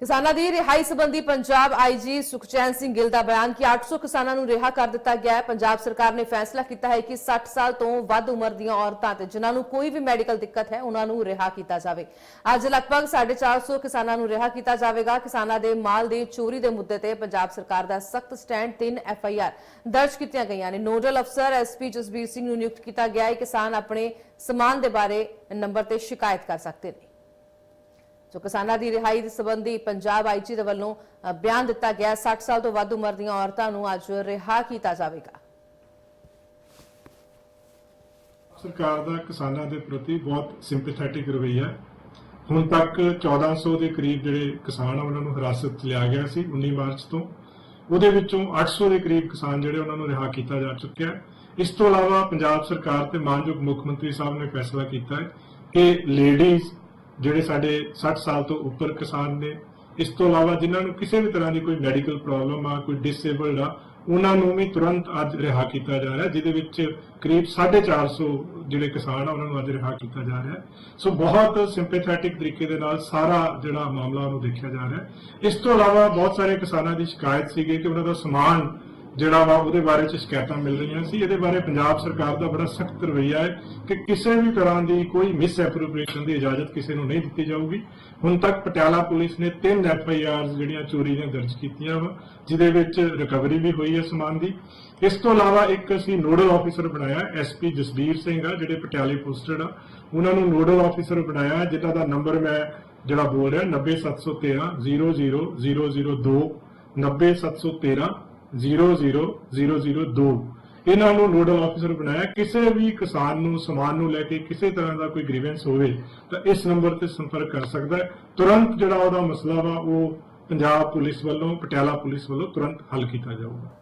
ਕਿਸਾਨਾਂ ਦੀ ਰਿਹਾਈ ਸੰਬੰਧੀ ਪੰਜਾਬ ਆਈਜੀ ਸੁਖਚੈਨ ਸਿੰਘ ਗਿੱਲ ਦਾ ਬਿਆਨ ਕਿ 800 ਕਿਸਾਨਾਂ ਨੂੰ ਰਿਹਾ ਕਰ ਦਿੱਤਾ ਗਿਆ ਹੈ। ਪੰਜਾਬ ਸਰਕਾਰ ਨੇ ਫੈਸਲਾ ਕੀਤਾ ਹੈ ਕਿ 60 ਸਾਲ ਤੋਂ ਵੱਧ ਉਮਰ ਦੀਆਂ ਔਰਤਾਂ ਤੇ ਜਿਨ੍ਹਾਂ ਨੂੰ ਕੋਈ ਵੀ ਮੈਡੀਕਲ ਦਿੱਕਤ ਹੈ, ਉਹਨਾਂ ਨੂੰ ਰਿਹਾ ਕੀਤਾ ਜਾਵੇ। ਅੱਜ ਲਗਭਗ 450 ਕਿਸਾਨਾਂ ਨੂੰ ਰਿਹਾ ਕੀਤਾ ਜਾਵੇਗਾ। ਕਿਸਾਨਾਂ ਦੇ ਮਾਲ ਦੀ ਚੋਰੀ ਦੇ ਮੁੱਦੇ ਤੇ ਪੰਜਾਬ ਸਰਕਾਰ ਦਾ ਸਖਤ ਸਟੈਂਡ 3 ਆਰ ਦਰਜ ਕੀਤੀਆਂ ਗਈਆਂ ਨੇ। ਨੋਡਲ ਅਫਸਰ ਐਸ ਪੀ ਜਸਬੀਰ ਸਿੰਘ ਨੂੰ ਨਿਯੁਕਤ ਕੀਤਾ ਗਿਆ ਹੈ ਕਿਸਾਨ ਆਪਣੇ ਸਮਾਨ ਦੇ ਬਾਰੇ ਨੰਬਰ ਤੇ ਸ਼ਿਕਾਇਤ ਕਰ ਸਕਦੇ ਨੇ। ਜੋ ਕਿਸਾਨਾਂ ਦੀ ਰਿਹਾਈ ਦੇ ਸੰਬੰਧੀ ਪੰਜਾਬ ਆਈਜੀ ਦੇ ਵੱਲੋਂ ਬਿਆਨ ਦਿੱਤਾ ਗਿਆ। 60 ਸਾਲ ਤੋਂ ਵੱਧ ਉਮਰ ਦੀਆਂ ਔਰਤਾਂ ਨੂੰ ਅੱਜ ਰਿਹਾ ਕੀਤਾ ਜਾਵੇਗਾ। ਸਰਕਾਰ ਦਾ ਕਿਸਾਨਾਂ ਦੇ ਪ੍ਰਤੀ ਬਹੁਤ ਸਿੰਪੈਥੈਟਿਕ ਰਵੱਈਆ ਹੁਣ ਤੱਕ 1400 ਦੇ ਕਰੀਬ ਜਿਹੜੇ ਕਿਸਾਨ ਉਹਨਾਂ ਨੂੰ ਹਿਰਾਸਤ 'ਚ ਲਿਆ ਗਿਆ ਸੀ 19 ਮਾਰਚ ਤੋਂ। ਉਹਦੇ ਵਿੱਚੋਂ 800 ਦੇ ਕਰੀਬ ਕਿਸਾਨ ਜਿਹੜੇ ਉਹਨਾਂ ਨੂੰ ਰਿਹਾ ਕੀਤਾ ਜਾ ਚੁੱਕਿਆ ਇਸ ਤੋਂ ਇਲਾਵਾ ਪੰਜਾਬ ਸਰਕਾਰ ਤੇ ਮਾਨਯੋਗ ਮੁੱਖ ਮੰਤਰੀ ਸਾਹਿਬ ਨੇ ਫੈਸਲਾ ਕੀਤਾ ਹੈ ਕਿ ਲੇਡੀਜ਼ ਜਿਹੜੇ ਸਾਡੇ 60 ਸਾਲ ਤੋਂ ਉੱਪਰ ਕਿਸਾਨ ਨੇ, ਇਸ ਤੋਂ ਇਲਾਵਾ ਜਿਨ੍ਹਾਂ ਨੂੰ ਕਿਸੇ ਵੀ ਤਰ੍ਹਾਂ ਦੀ ਕੋਈ ਮੈਡੀਕਲ ਪ੍ਰੋਬਲਮ ਆ, ਕੋਈ ਡਿਸੇਬਲਡ ਆ, ਉਹਨਾਂ ਨੂੰ ਵੀ ਤੁਰੰਤ ਅੱਜ ਰਿਹਾ ਕੀਤਾ ਜਾ ਰਿਹਾ, ਜਿਹਦੇ ਵਿੱਚ ਕਰੀਬ 450 ਜਿਹੜੇ ਕਿਸਾਨ ਆ, ਉਹਨਾਂ ਨੂੰ ਅੱਜ ਰਿਹਾ ਕੀਤਾ ਜਾ ਰਿਹਾ। ਸੋ ਬਹੁਤ ਸਿੰਪੈਥੈਟਿਕ ਤਰੀਕੇ ਦੇ ਨਾਲ ਸਾਰਾ ਜਿਹੜਾ ਮਾਮਲਾ ਉਹਨੂੰ ਦੇਖਿਆ ਜਾ ਰਿਹਾ। ਇਸ ਤੋਂ ਇਲਾਵਾ ਬਹੁਤ ਸਾਰੇ ਕਿਸਾਨਾਂ ਦੀ ਸ਼ਿਕਾਇਤ ਸੀਗੀ ਕਿ ਉਹਨਾਂ ਦਾ ਸਮਾਨ ਜਿਹੜਾ ਵਾ ਉਹਦੇ ਬਾਰੇ ਚ ਸ਼ਿਕਾਇਤਾਂ ਮਿਲ ਰਹੀਆਂ ਸੀ। ਇਹਦੇ ਬਾਰੇ ਪੰਜਾਬ ਸਰਕਾਰ ਦਾ ਬੜਾ ਸਖਤ ਰਵੱਈਆ ਹੈ ਕਿ ਕਿਸੇ ਵੀ ਤਰ੍ਹਾਂ ਦੀ ਕੋਈ ਮਿਸ ਐਪਰੋਪ੍ਰੀਏਸ਼ਨ ਦੀ ਇਜਾਜ਼ਤ ਕਿਸੇ ਨੂੰ ਨਹੀਂ ਦਿੱਤੀ ਜਾਊਗੀ। ਹੁਣ ਤੱਕ ਪਟਿਆਲਾ ਪੁਲਿਸ ਨੇ ਤਿੰਨ ਐਫ ਆਈ ਆਰਸ ਜਿਹੜੀਆਂ ਚੋਰੀ ਦੀਆਂ ਦਰਜ ਕੀਤੀਆਂ ਵਾ, ਜਿਹਦੇ ਵਿੱਚ ਰਿਕਵਰੀ ਵੀ ਹੋਈ ਹੈ ਸਮਾਨ ਦੀ। ਇਸ ਤੋਂ ਇਲਾਵਾ ਇੱਕ ਅਸੀਂ ਨੋਡਲ ਆਫੀਸਰ ਬਣਾਇਆ ਐਸਪੀ ਜਸਬੀਰ ਸਿੰਘ ਆ, ਜਿਹੜੇ ਪਟਿਆਲੇ ਪੋਸਟਡ ਆ। ਉਹਨਾਂ ਨੂੰ ਨੋਡਲ ਆਫੀਸਰ ਬਣਾਇਆ, ਜਿਹਦਾ ਦਾ ਨੰਬਰ ਮੈਂ ਜਿਹੜਾ ਬੋਲ ਰਿਹਾ 90713 00002 90713 00002 ਇਹਨਾਂ ਨੂੰ ਨੋਡਲ ਆਫੀਸਰ ਬਣਾਇਆ, ਕਿਸੇ ਵੀ ਕਿਸਾਨ ਨੂੰ, ਸਮਾਨ ਨੂੰ ਲੈ ਕੇ ਕਿਸੇ ਤਰ੍ਹਾਂ ਦਾ ਕੋਈ ਗ੍ਰੀਵੈਂਸ ਹੋਵੇ, ਤਾਂ ਇਸ ਨੰਬਰ ਤੇ ਸੰਪਰਕ ਕਰ ਸਕਦਾ ਹੈ। ਤੁਰੰਤ ਜਿਹੜਾ ਉਹਦਾ ਮਸਲਾ ਵਾ, ਉਹ ਪੰਜਾਬ ਪੁਲਿਸ ਵੱਲੋਂ, ਪਟਿਆਲਾ ਪੁਲਿਸ ਵੱਲੋਂ ਤੁਰੰਤ ਹੱਲ ਕੀਤਾ ਜਾਊਗਾ।